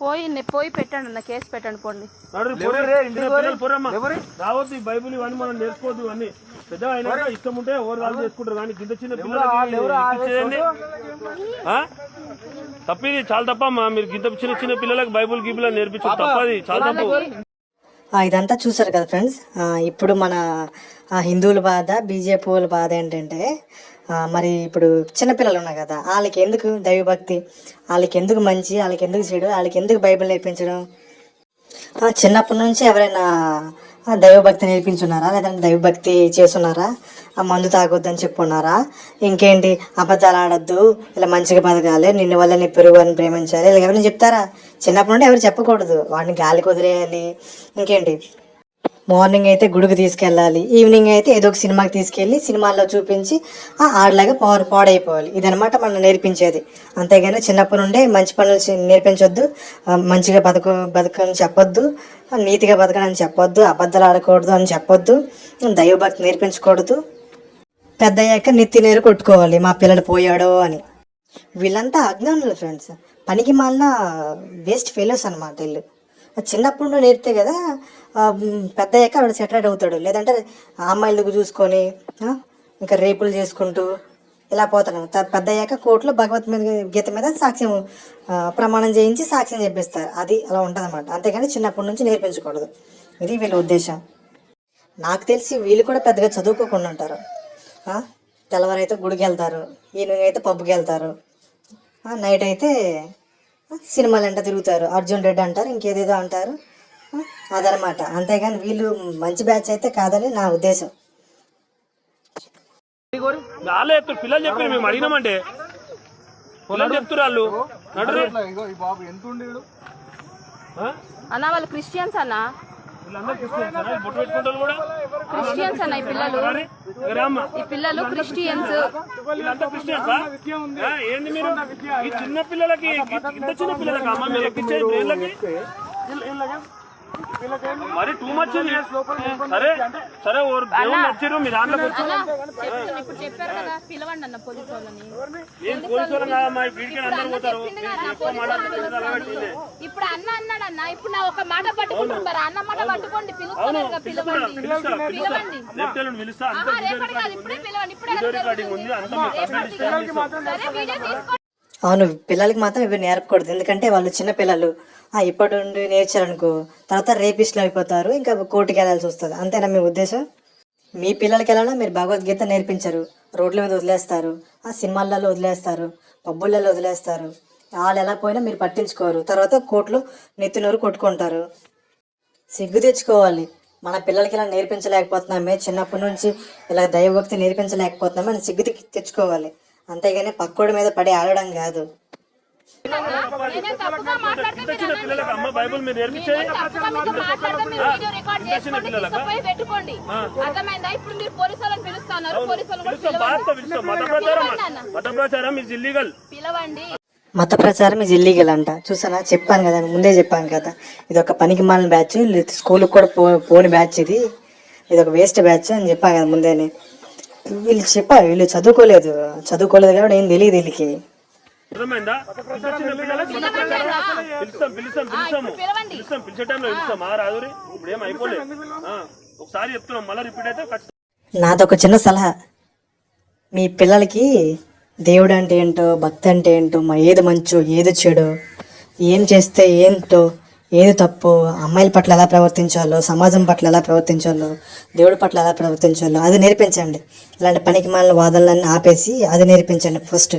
పోయి నే- పోయి పెట్టండి అన్న కేసు పెట్టండి పోండి. పిల్లలు. రావద్దు ఈ బైబిల్ ఇవన్నీ మనం నేర్చుకోవద్దు ఇవన్నీ. పెద్ద అయినాక ఇష్టం ఉంటే ఎవరు వాళ్ళు చేసుకుంటారు కానీ ఇంత చిన్న ఆ? తప్పిది చాలా తప్పమ్మా. మీరు గింత చిన్న చిన్న పిల్లలకు బైబుల్ గీబుల్ అని నేర్పించు తప్పది చాలా తప్పు. ఇదంతా చూసారు కదా ఫ్రెండ్స్? ఇప్పుడు మన హిందువుల బాధ బీజేపీ వాళ్ళ బాధ ఏంటంటే మరి ఇప్పుడు చిన్నపిల్లలు ఉన్నారు కదా వాళ్ళకి ఎందుకు దైవభక్తి? వాళ్ళకి ఎందుకు మంచి? వాళ్ళకి ఎందుకు చెడు? వాళ్ళకి ఎందుకు బైబిల్ నేర్పించడం? చిన్నప్పటి నుంచి ఎవరైనా దైవభక్తి నేర్పించున్నారా? లేదంటే దైవభక్తి చేస్తున్నారా? ఆ మందు తాగొద్దని చెప్పున్నారా ఇంకేంటి? అబద్ధాలు ఆడద్దు. ఇలా మంచిగా బతకాలి. నిన్ను వల్ల నీ పెరుగు అని ప్రేమించాలి. ఇలా ఎవరైనా చెప్తారా? చిన్నప్పటి నుండి ఎవరు చెప్పకూడదు. వాడిని గాలికి వదిలేయాలి. ఇంకేంటి? మార్నింగ్ అయితే గుడికి తీసుకెళ్ళాలి. ఈవినింగ్ అయితే ఏదో ఒక సినిమాకి తీసుకెళ్ళి సినిమాల్లో చూపించి ఆడలాగా పవర్ పాడైపోవాలి. ఇదనమాట మనం నేర్పించేది. అంతేగాని చిన్నప్పటి నుండే మంచి పనులు నేర్పించొద్దు. మంచిగా బతక బతకని చెప్పొద్దు. నీతిగా బతకని చెప్పొద్దు. అబద్ధాలు ఆడకూడదు అని చెప్పొద్దు. దైవభక్తి నేర్పించకూడదు. పెద్ద అయ్యాక నెత్తి నేరు కొట్టుకోవాలి. మా పిల్లలు పోయాడో అని. వీళ్ళంతా అజ్ఞానులు ఫ్రెండ్స్. పనికి మాలిన వేస్ట్ ఫెయిలర్స్ అనమాట వీళ్ళు. చిన్నప్పుడు నుండి నేర్పితే కదా పెద్ద అయ్యాక ఆవిడ సెటరేట్ అవుతాడు. లేదంటే ఆ అమ్మాయిలకు చూసుకొని ఇంకా రేపులు చేసుకుంటూ ఇలా పోతాడు త- పెద్ద అయ్యాక కోర్టులో భగవత్ మీద గీత మీద సాక్ష్యం ప్రమాణం చేయించి సాక్ష్యం చెప్పిస్తారు. అది అలా ఉంటుంది అనమాట అంతేగాని చిన్నప్పటి నుంచి నేర్పించకూడదు. ఇది వీళ్ళ ఉద్దేశం. నాకు తెలిసి వీళ్ళు కూడా పెద్దగా చదువుకోకుండా ఉంటారు. తెల్లవారు తెల్లవారైతే గుడికి వెళ్తారు ఈవినింగ్ అయితే పబ్కి వెళ్తారు నైట్ అయితే సినిమాలు అంట తిరుగుతారు. అర్జున్ రెడ్డి అంటారు ఇంకేదేదో అంటారు. అదనమాట. అంతేగాని వీళ్ళు మంచి బ్యాచ్ అయితే కాదని నా ఉద్దేశం. వాళ్ళే చెప్తారు పిల్లలు చెప్పారు మేము అడిగినామంటే. పిల్లలు చెప్తారు వాళ్ళు. నడురు. ఆ? అన్న వాళ్ళు క్రిస్టియన్స్ అన్న. క్రిస్టియన్స్ అన్న ఈ పిల్లలు. ఈ పిల్లలు క్రిస్టియన్స్. వీళ్ళంతా క్రిస్టియన్స్? ఆ? ఏంది మీరు? ఈ చిన్న పిల్లలకి ఇంత చిన్న పిల్లలకి అమ్మ మీరు ఎక్కించేది మరి టూ మచ్ సరే సరే ఓరు మీ చెప్తున్నా, ఇప్పుడు చెప్పారు కదా పిలవండి అన్న పోలీసు వాళ్ళని. నేను పోలీసు వాళ్ళం కాదమ్మా? వీడికి అందరూ పోతారు. చెప్పింది కదా అన్న, పోలీసు వాళ్ళని పిలుస్తాను. ఇప్పుడు అన్న అన్నాడు అన్న ఇప్పుడు నా ఒక మాట పట్టుకుంటారు మరి అన్న మాట పట్టుకోండి పిలుస్తున్నారు కదా, పిలవండి. పిలుస్తా పిలవండి. రేపు పిలుస్తా అంత ఆహా, రేపటి కాదు ఇప్పుడే పిలవండి ఇప్పుడే వీడియో రికార్డింగ్ ఉంది అంతా అవును పిల్లలకి మాత్రం ఇవి నేర్పకూడదు. ఎందుకంటే వాళ్ళు చిన్న పిల్లలు. ఆ ఇప్పటి నుండి నేర్చారనుకో తర్వాత రేపిస్టులు అయిపోతారు. ఇంకా కోర్టుకి వెళ్ళాల్సి వస్తుంది. అంతేనా మీ ఉద్దేశం? మీ పిల్లలకి వెళ్ళాలో మీరు భగవద్గీత నేర్పించరు. రోడ్ల మీద వదిలేస్తారు. ఆ సినిమాలలో వదిలేస్తారు. పబ్బులలో వదిలేస్తారు. వాళ్ళు ఎలా పోయినా మీరు పట్టించుకోరు. తర్వాత కోర్టులో నెత్తినూరు కొట్టుకుంటారు. సిగ్గు తెచ్చుకోవాలి. మన పిల్లలకి ఇలా నేర్పించలేకపోతున్నామే. చిన్నప్పటి నుంచి ఇలా దైవభక్తి నేర్పించలేకపోతున్నామే అని సిగ్గు తెచ్చుకోవాలి. అంతేగాని పక్కోడి మీద పడి ఆడడం కాదు. పిల్లలకి అమ్మ బైబుల్ మీరు మీతో పెట్టుకోండి. అర్థమైందా? ఇప్పుడు మీరు పోలీసు వాళ్ళని పిలుస్తున్నారు పోలీసు వాళ్ళు ప్రచారం మత ప్రచారం ఇస్ ఇల్లీగల్ పిలవండి. మత ప్రచారం ఇది ఇల్లీగల్ అంట. చూసానా? చెప్పాను కదా ముందే చెప్పాను కదా. ఇది ఒక పనికి మాలిన బ్యాచ్ స్కూల్కి కూడా పో పోని బ్యాచ్ ఇది. ఇది ఒక వేస్ట్ బ్యాచ్ అని చెప్పాను కదా ముందేనే. వీళ్ళు చెప్పారు వీళ్ళు చదువుకోలేదు. చదువుకోలేదు కాబట్టి ఏం తెలియదు వీళ్ళకి. అర్థమైందా? ఇంత చిన్న పిల్లలకి మత ప్రచారం పిలుస్తాం పిలుస్తాం పిలుస్తాము. పిలవండి పిలుస్తాం పిలిచే టైంలో పిలుస్తాం. ఆ రాదురి ఇప్పుడు ఏం అయిపోలేదు ఆ, ఒకసారి చెప్తున్నాం మళ్ళీ రిపీట్ అయితే ఖచ్చితంగా. నాదొక చిన్న సలహా. మీ పిల్లలకి దేవుడు అంటే ఏంటో భక్తి అంటే ఏంటో మా ఏది మంచో ఏది చెడు ఏం చేస్తే ఏంటో ఏది తప్పు? అమ్మాయిల పట్ల ఎలా ప్రవర్తించాలో సమాజం పట్ల ఎలా ప్రవర్తించాలో దేవుడి పట్ల ఎలా ప్రవర్తించాలో అది నేర్పించండి. ఇలాంటి పనికి మాలిన వాదనలన్నీ ఆపేసి అది నేర్పించండి ఫస్ట్.